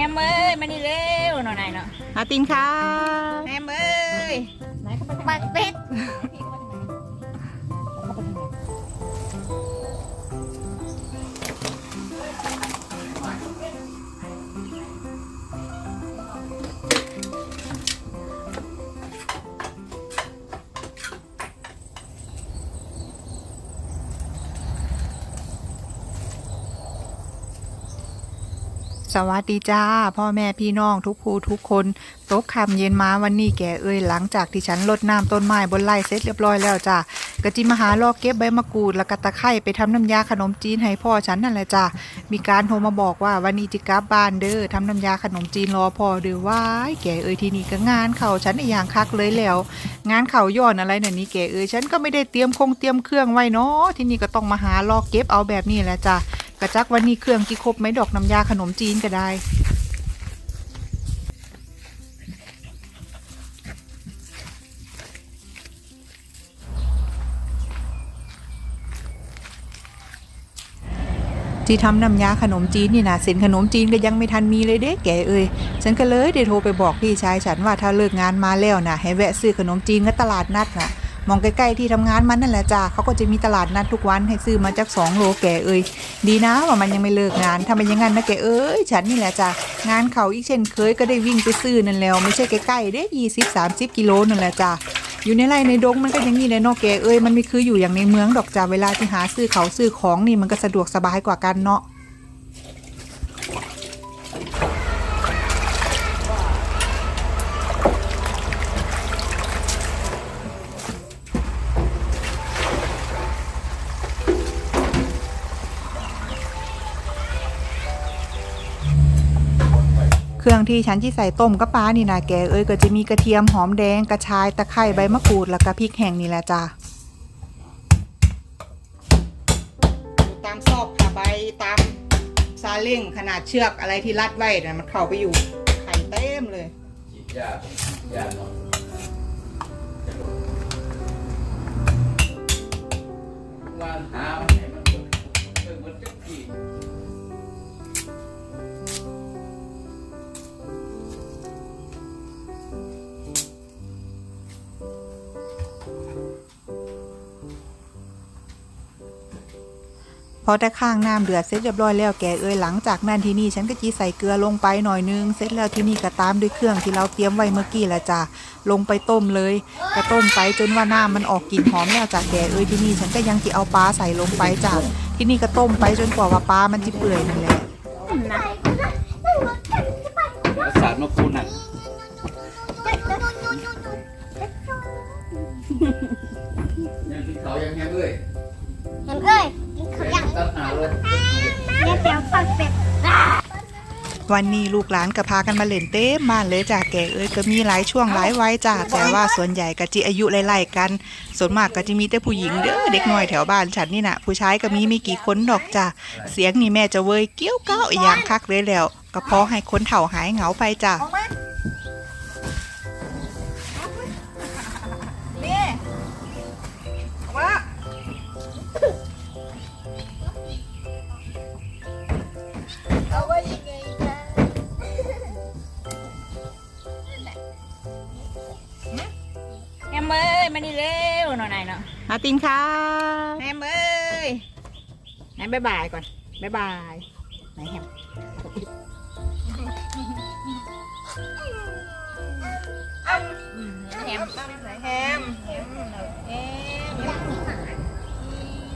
ฮมเอ้ยมานี่เร็วหน่อยหน่อยเนาะอาตินค่ะ แฮมเอ้ยไหนเขาไปทางไหนปักเป็ด สวัสดีจ้า พ่อแม่พี่น้องทุกผู้ทุกคนตกคำเย็นมาวันนี้แกเอ้ยหลังจากที่ฉันรดน้ำต้นไม้บนไร่เสร็จเรียบร้อยแล้วจ้ากะจิมาหาลอกเก็บใบมะกรูดแล้วก็ตะไคร้ไปทำน้ำยาขนมจีนให้พ่อฉันนั่นแหละจ้ามีการโทรมาบอกว่าวันนี้จิกลับบ้านเด้อทำน้ำยาขนมจีนรอพ่อเด้อว้ายแกเอ้ยที่นี้ก็งานเข่าฉันอีกอย่างคักเลยแล้ว งานเข่าย้อนอะไรน่ะนี่แกเอ้ยฉันก็ไม่ได้เตรียมคงเตรียมเครื่องไว้เนาะที่นี่ก็ต้องมาหาลอกเก็บเอาแบบนี้แหละจ้า กระจักวันนี้เครื่องที่ครบไหมดอกน้ำยาขนมจีนก็ได้ ที่ทำน้ำยาขนมจีนนี่นะส้นขนมจีนก็ยังไม่ทันมีเลยเด้แกเอ้ยฉันก็เลยได้โทรไปบอกพี่ชายฉันว่าถ้าเลิกงานมาแล้วนะให้แวะซื้อขนมจีนก็ตลาดนัดน่ะ มองใกล้ๆที่ทำงานมันนั่นแหละจ้าเขาก็จะมีตลาดนัดทุกวันให้ซื้อมาจากสองโลแกเอ้ยดีนะว่ามันยังไม่เลิกงานถ้ามันยังงั้นนะแกเอ้ยฉันนี่แหละจ้างานเขาอีกเช่นเคยก็ได้วิ่งไปซื้อนั่นแล้ว ไม่ใช่ใกล้ๆเด้ยี่สิบสามสิบกิโลนั่นแหละจ้าอยู่ในไร่ในดงมันก็อย่างนี้เลยเนาะแกเอ้ยมันไม่คืออยู่อย่างในเมืองดอกจ้าเวลาที่หาซื้อเขาซื้อของนี่มันก็สะดวกสบายกว่ากันเนาะ เครื่องที่ฉันที่ใส่ต้มกระปลานี่นะแกเอ้ยก็จะมีกระเทียมหอมแดงกระชายตะไคร้ใบมะกรูดแล้วก็พริกแห้งนี่แหละจ้าตามซอกค่ะใบตามซาเล้งขนาดเชือกอะไรที่รัดไว้นะมันเข้าไปอยู่ไข่เต็มเลยฉีดยาฉีดยาหน่อย อแต่ข้างน้ำเดือดเสร็จเรียบร้อยแล้วแกเอ้ยหลังจากนั้นที่นี่ฉันก็จีใส่เกลือลงไปหน่อยนึง เสร็จแล้วที่นี่ก็ตามด้วยเครื่องที่เราเตรียมไว้เมื่อกี้แหละจ้ะลงไปต้มเลยก็ต้มไปจนว่าน้ำมันออกกลิ่นหอมแล้วจ้ะแกเอ้ยที่นี่ฉันก็ยังจะเอาปลาใส่ลงไปจ้ะที่นี่ก็ต้มไปจนกว่าว่าปลามันจะเปื่อยนั่นแหละประสาทมาปูน่ะยังกินเขายังแฮมเอ้ย วันนี้ลูกหลานก็พากันมาเล่นเต้มมานเลยจ้ะแกเอ้ยก็มีหลายช่วงหลายวัยจ้ะแต่ว่าส่วนใหญ่ก็จิอายุไล่ๆกัน ส่วนมากก็จะมีแต่ผู้หญิงเด้อเด็กน้อยแถวบ้านฉันนี่นะผู้ชายก็มีไม่กี่คนดอกจ้ะเสียงนี่แม่จะเวยเกี้ยวก้าวอหย่างคักเลยแล้ว ก็พอให้คนเฒ่าหายเหงาไปจ้ะออกมา มเอ้ยมานี่เร็วหน่อยหน่อยเนาะอาตินค่ะแฮมเอ้ยไหนบายบายก่อนบายบายไหนแฮมแฮมไหนแฮมแฮมแฮม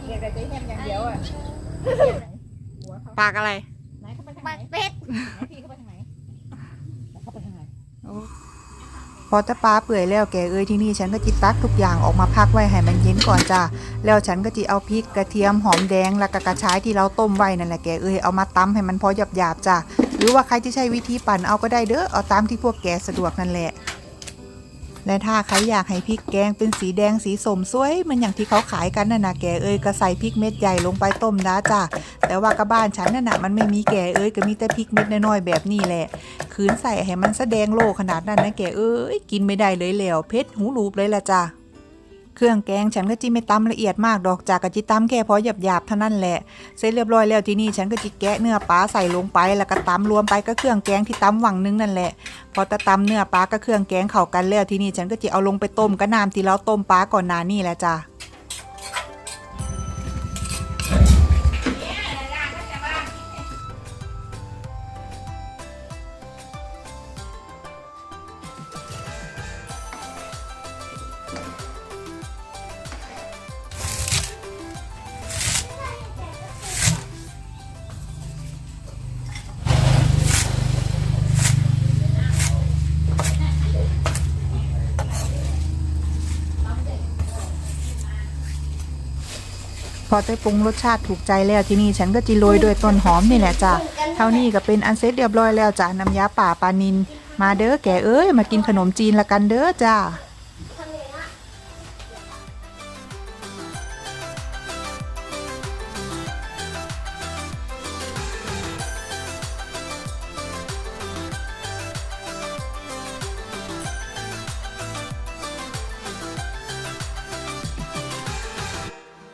เรียกแต่ใจแฮมอย่างเดียวอะหัวเขาปากอะไรไหนเขาไปทางไหนปักเป็ดไหนพี่เขาไปทางไหนเขาไปทางไหนพ อตะปลาเปื่อยแล้วแกเอ้ยที่นี่ฉันก็จิตักทุกอย่างออกมาพักไว้ให้มันเย็นก่อนจ้าแล้วฉันก็จิเอาพริกกระเทียมหอมแดงแล้วก็กระชายที่เราต้มไว้นั่นแหละแกเอ้ยเอามาตำให้มันพอหยาบๆจ้าหรือว่าใครที่ใช้วิธีปั่นเอาก็ได้เด้อเอาตามที่พวกแกสะดวกนั่นแหละ และถ้าใครอยากให้พริกแกงเป็นสีแดงสีสมสวยมันอย่างที่เขาขายกันน่ะนะแกเอ้ยก็ใส่พริกเม็ดใหญ่ลงไปต้มนะจ้ะแต่ว่ากระบ้านฉันน่ะนะมันไม่มีแกเอ้ยก็มีแต่พริกเม็ดน้อยๆแบบนี้แหละคืนใส่ให้มันแสดงโลขนาดนั้นนะแกเอ้ยกินไม่ได้เลยแล้วเพชรหูรูปเลยละจ้ะ เครื่องแกงฉันก็จิไม่ตำละเอียดมากดอกจากกะจิตำแค่พอหยาบๆเท่านั้นแหละ เสร็จเรียบร้อยแล้วที่นี่ฉันก็จิแกะเนื้อปลาใส่ลงไปแล้วก็ตำรวมไปก็เครื่องแกงที่ตำหวังนึงนั่นแหละ พอตะตำเนื้อปลาก็เครื่องแกงเข้ากันแล้วที่นี่ฉันก็จะเอาลงไปต้มกับน้ำที่เราต้มปลาก่อนหน้านี่แหละจ้ะ พอได้ปรุงรสชาติถูกใจแล้วที่นี่ฉันก็จีโรยด้วยต้นหอมนี่แหละจ้ะเท่านี้ก็เป็นอันเสร็จเรียบร้อยแล้วจ้ะน้ำยาป่าปลานิน มาเด้อแกเอ้ยมากินขนมจีนละกันเด้อจ้า